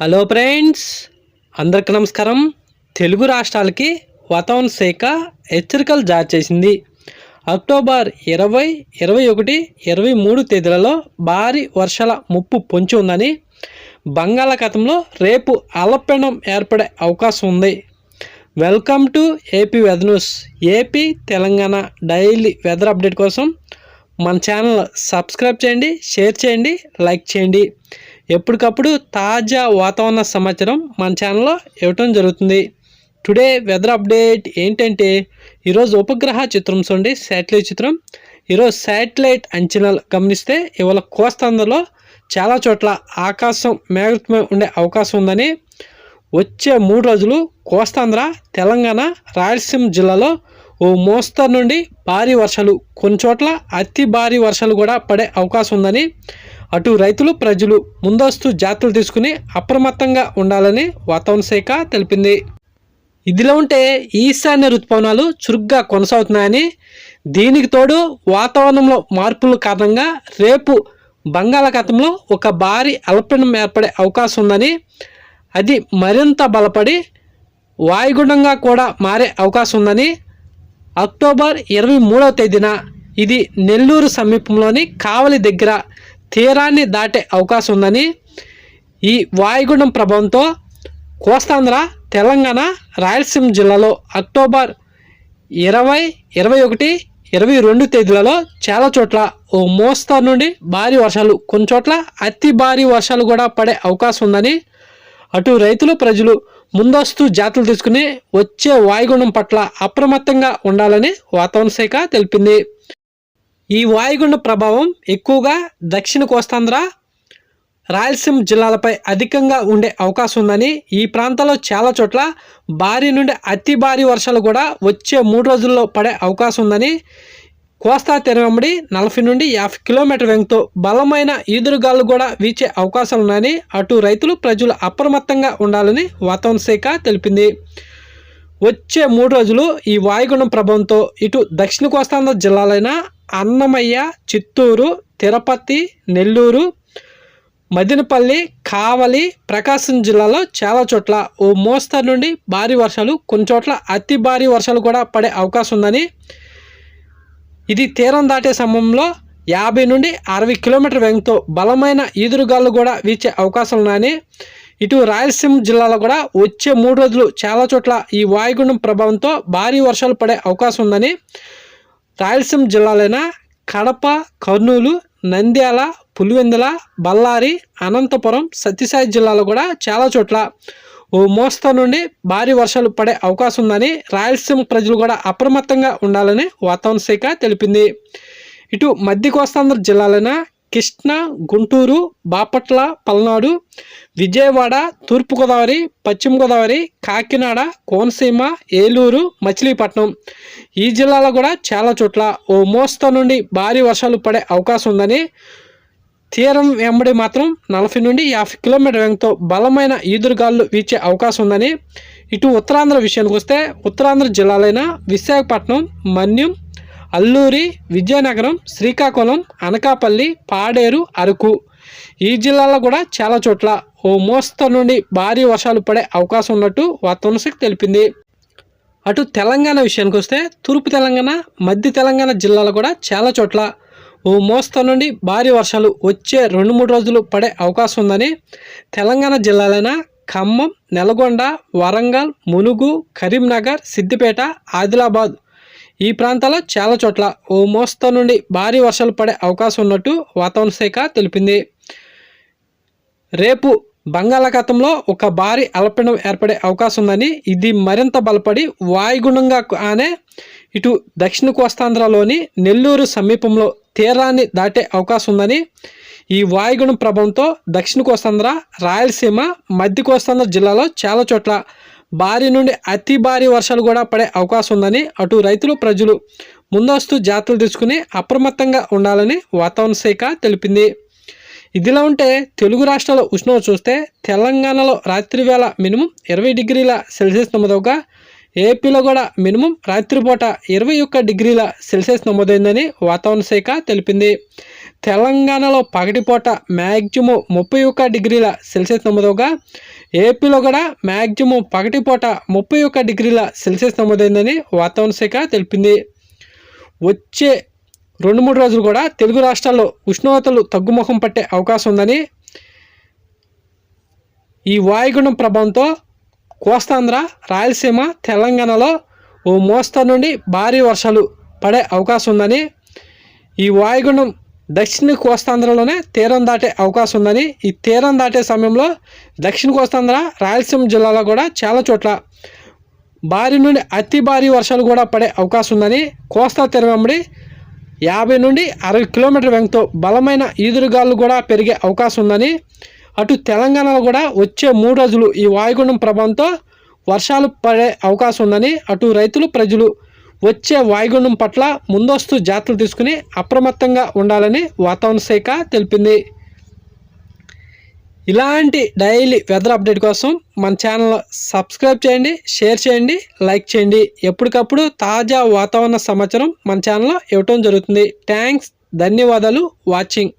Hello friends అందరికి నమస్కారం. తెలుగు రాష్ట్రాలకి వాతావరణ శాఖ హెచ్చరికలు జారీ చేసింది. అక్టోబర్ ఇరవై ఇరవై ఒకటి ఇరవై మూడు తేదీలలో భారీ వర్షాల ముప్పు పొంచి ఉందని బంగాళాఖాతంలో రేపు అలపెండం ఏర్పడే అవకాశం ఉంది. Welcome to AP weather news AP Telangana daily weather update కోసం మన ఛానల్ సబ్స్క్రైబ్ చేయండి షేర్ చేయండి లైక్ చేయండి. ఎప్పటికప్పుడు తాజా వాతావరణ సమాచారం మన ఛానల్లో ఇవ్వటం జరుగుతుంది. టుడే వెదర్ అప్డేట్ ఏంటంటే ఈరోజు ఉపగ్రహ చిత్రం చూడండి శాటిలైట్ చిత్రం. ఈరోజు శాటిలైట్ అంచనాలు గమనిస్తే ఇవాళ కోస్తాంధ్రలో చాలా చోట్ల ఆకాశం మేఘమై ఉండే అవకాశం ఉందని. వచ్చే మూడు రోజులు కోస్తాంధ్ర తెలంగాణ రాయలసీమ జిల్లాలో ఓ మోస్తరు నుండి భారీ వర్షాలు కొన్ని చోట్ల అతి భారీ వర్షాలు కూడా పడే అవకాశం ఉందని. అటు రైతులు ప్రజలు ముందస్తు జాగ్రత్తలు తీసుకుని అప్రమత్తంగా ఉండాలని వాతావరణ శాఖ తెలిపింది. ఇదిలో ఉంటే ఈశాన్య ఋతుపవనాలు చురుగ్గా కొనసాగుతున్నాయని దీనికి తోడు వాతావరణంలో మార్పుల కారణంగా రేపు బంగాళాఖాతంలో ఒక భారీ అల్పపీడనం ఏర్పడే అవకాశం ఉందని అది మరింత బలపడి వాయుగుండంగా కూడా మారే అవకాశం ఉందని అక్టోబర్ ఇరవై మూడవ తేదీన ఇది నెల్లూరు సమీపంలోని కావలి దగ్గర తీరాన్ని దాటే అవకాశం ఉందని ఈ వాయుగుండం ప్రభావంతో కోస్తాంధ్ర తెలంగాణ రాయలసీమ జిల్లాలో అక్టోబర్ ఇరవై ఇరవై ఒకటి ఇరవై రెండు తేదీలలో చాలా చోట్ల ఓ మోస్తారు నుండి భారీ వర్షాలు కొన్ని చోట్ల అతి భారీ వర్షాలు కూడా పడే అవకాశం ఉందని అటు రైతులు ప్రజలు ముందస్తు జాతులు తీసుకుని వచ్చే వాయుగుండం పట్ల అప్రమత్తంగా ఉండాలని వాతావరణ శాఖ తెలిపింది. ఈ వాయుగుండ ప్రభావం ఎక్కువగా దక్షిణ కోస్తాంధ్ర రాయలసీమ జిల్లాలపై అధికంగా ఉండే అవకాశం ఉందని ఈ ప్రాంతాల్లో చాలా చోట్ల భారీ నుండి అతి భారీ వర్షాలు కూడా వచ్చే మూడు రోజుల్లో పడే అవకాశం ఉందని కోస్తా తెరవెంబడి నలభై నుండి యాభై కిలోమీటర్ వెంగతో బలమైన ఈదురుగాలు కూడా వీచే అవకాశాలు ఉన్నాయని అటు రైతులు ప్రజలు అప్రమత్తంగా ఉండాలని వాతావరణ శాఖ తెలిపింది. వచ్చే మూడు రోజులు ఈ వాయుగుణం ప్రభావంతో ఇటు దక్షిణ కోస్తాంధ్ర జిల్లాలైన అన్నమయ్య చిత్తూరు తిరుపతి నెల్లూరు మదినపల్లి కావలి ప్రకాశం జిల్లాలో చాలా చోట్ల ఓ మోస్తరు నుండి భారీ వర్షాలు కొన్ని చోట్ల అతి భారీ వర్షాలు కూడా పడే అవకాశం ఉందని. ఇది తీరం దాటే సమయంలో యాభై నుండి అరవై కిలోమీటర్ వేగంతో బలమైన ఈదురుగాలు కూడా వీచే అవకాశం ఉన్నాయని ఇటు రాయలసీమ జిల్లాలో కూడా వచ్చే మూడు రోజులు చాలా చోట్ల ఈ వాయుగుండం ప్రభావంతో భారీ వర్షాలు పడే అవకాశం ఉందని రాయలసీమ జిల్లాలైన కడప కర్నూలు నంద్యాల పులివెందుల బళ్ళారి అనంతపురం సత్యసాయి జిల్లాలో కూడా చాలా చోట్ల ఓ మోస్తా నుండి భారీ వర్షాలు పడే అవకాశం ఉందని రాయలసీమ ప్రజలు కూడా అప్రమత్తంగా ఉండాలని వాతావరణ శాఖ తెలిపింది. ఇటు మధ్య కోస్తాంధ్ర జిల్లాలైన కృష్ణా గుంటూరు బాపట్ల పల్నాడు విజయవాడ తూర్పుగోదావరి పశ్చిమ గోదావరి కాకినాడ కోనసీమ ఏలూరు మచిలీపట్నం. ఈ జిల్లాలో కూడా చాలా చోట్ల ఓ మోస్తరు నుండి భారీ వర్షాలు పడే అవకాశం ఉందని తీరం వెంబడి మాత్రం నలభై నుండి యాభై కిలోమీటర్ వేగంతో బలమైన ఈదురుగాలు వీచే అవకాశం ఉందని ఇటు ఉత్తరాంధ్ర విషయానికి వస్తే ఉత్తరాంధ్ర జిల్లాలైన విశాఖపట్నం మన్యం అల్లూరి విజయనగరం శ్రీకాకుళం అనకాపల్లి పాడేరు అరకు. ఈ జిల్లాలో కూడా చాలా చోట్ల ఓ మోస్తరు నుండి భారీ వర్షాలు పడే అవకాశం ఉన్నట్టు వాతావరణ శాఖ తెలిపింది. అటు తెలంగాణ విషయానికి వస్తే తూర్పు తెలంగాణ మధ్య తెలంగాణ జిల్లాలో కూడా చాలా చోట్ల ఓ మోస్తరు నుండి భారీ వర్షాలు వచ్చే రెండు మూడు రోజులు పడే అవకాశం ఉందని తెలంగాణ జిల్లాలైన ఖమ్మం నల్గొండ వరంగల్ ములుగు కరీంనగర్ సిద్దిపేట ఆదిలాబాద్ ఈ ప్రాంతాల్లో చాలా చోట్ల ఓ మోస్తా నుండి భారీ వర్షాలు పడే అవకాశం ఉన్నట్టు వాతావరణ శాఖ తెలిపింది. రేపు బంగాళాఖాతంలో ఒక భారీ అల్పపీడనం ఏర్పడే అవకాశం ఉందని ఇది మరింత బలపడి వాయుగుణంగా ఆనే ఇటు దక్షిణ కోస్తాంధ్రలోని నెల్లూరు సమీపంలో తీరాన్ని దాటే అవకాశం ఉందని ఈ వాయుగుణం ప్రభావంతో దక్షిణ కోస్తాంధ్ర రాయలసీమ మధ్య కోస్తాంధ్ర జిల్లాలో చాలా చోట్ల భారీ నుండి అతి భారీ వర్షాలు కూడా పడే అవకాశం ఉందని అటు రైతులు ప్రజలు ముందస్తు జాగ్రత్తలు తీసుకుని అప్రమత్తంగా ఉండాలని వాతావరణ శాఖ తెలిపింది. ఇదిలా ఉంటే తెలుగు రాష్ట్రాల ఉష్ణోగ్రత చూస్తే తెలంగాణలో రాత్రి వేళ మినిమం ఇరవై డిగ్రీల సెల్సియస్ నమోదవగా ఏపీలో కూడా మినిమం రాత్రిపూట ఇరవై ఒక్క డిగ్రీల సెల్సియస్ నమోదైందని వాతావరణ శాఖ తెలిపింది. తెలంగాణలో పగటిపూట మ్యాక్సిమం ముప్పై ఒక్క డిగ్రీల సెల్సియస్ నమోదవగా ఏపీలో కూడా మ్యాక్సిమం పగటిపూట ముప్పై ఒక్క డిగ్రీల సెల్సియస్ నమోదైందని వాతావరణ శాఖ తెలిపింది. వచ్చే రెండు మూడు రోజులు కూడా తెలుగు రాష్ట్రాల్లో ఉష్ణోగ్రతలు తగ్గుముఖం పట్టే అవకాశం ఉందని ఈ వాయుగుణం ప్రభావంతో కోస్తాంధ్ర రాయలసీమ తెలంగాణలో ఓ మోస్తరు నుండి భారీ వర్షాలు పడే అవకాశం ఉందని ఈ వాయుగుండం దక్షిణ కోస్తాంధ్రలోనే తీరం దాటే అవకాశం ఉందని ఈ తీరం దాటే సమయంలో దక్షిణ కోస్తాంధ్ర రాయలసీమ జిల్లాలో కూడా చాలా చోట్ల భారీ నుండి అతి భారీ వర్షాలు కూడా పడే అవకాశం ఉందని కోస్తా తీరం వెంబడి యాభై నుండి అరవై కిలోమీటర్ వెంగతో బలమైన ఈదురుగాలు కూడా పెరిగే అవకాశం ఉందని అటు తెలంగాణలో కూడా వచ్చే మూడు రోజులు ఈ వాయుగుండం ప్రభావంతో వర్షాలు పడే అవకాశం ఉందని అటు రైతులు ప్రజలు వచ్చే వాయుగుండం పట్ల ముందస్తు జాగ్రత్తలు తీసుకుని అప్రమత్తంగా ఉండాలని వాతావరణ శాఖ తెలిపింది. ఇలాంటి డైలీ వెదర్ అప్డేట్ కోసం మన ఛానల్ సబ్స్క్రైబ్ చేయండి షేర్ చేయండి లైక్ చేయండి. ఎప్పటికప్పుడు తాజా వాతావరణ సమాచారం మన ఛానల్లో ఇవ్వటం జరుగుతుంది. థ్యాంక్స్ ధన్యవాదాలు వాచింగ్.